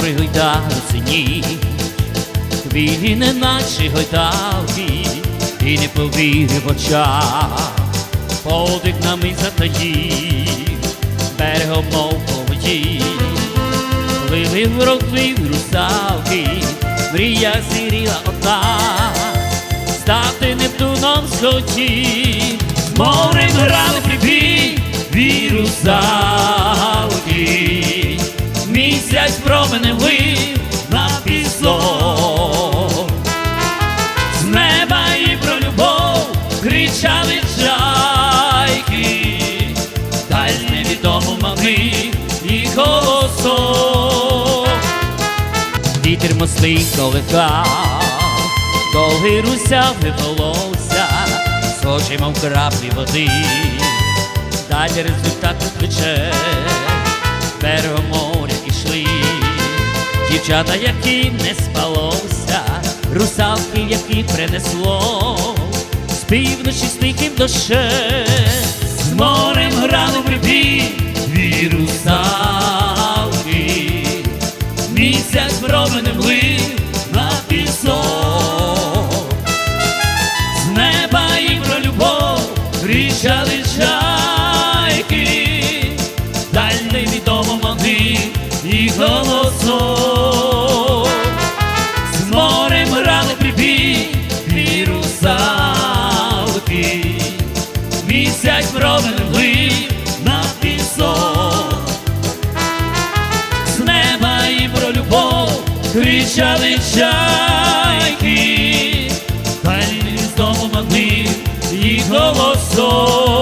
море гойдаються ні, хвилі не наче гойдалки, і не повірив очах, подих нами затаїв, берегом мов по воді, пливли в рокли русалки, мрія сиріла одна, стати Нептуном схотів, з морем грали прибій, дві на пісок. З неба і про любов кричали чайки, й невідомо мами і голосок. Вітер мостий колихав, довгий русяв волосся, схожий, мов краплі води, далі результат тече, дівчата, яким не спалося, русалки, які принесло, з півночі з тихим дощем, з морем грали прибій, дві русалки місяць променем лив на пісок. З неба і про любов кричали чайки, місяць променем лив на пісок з неба і про любов кричали чайки, та й з дому могли їх голосок.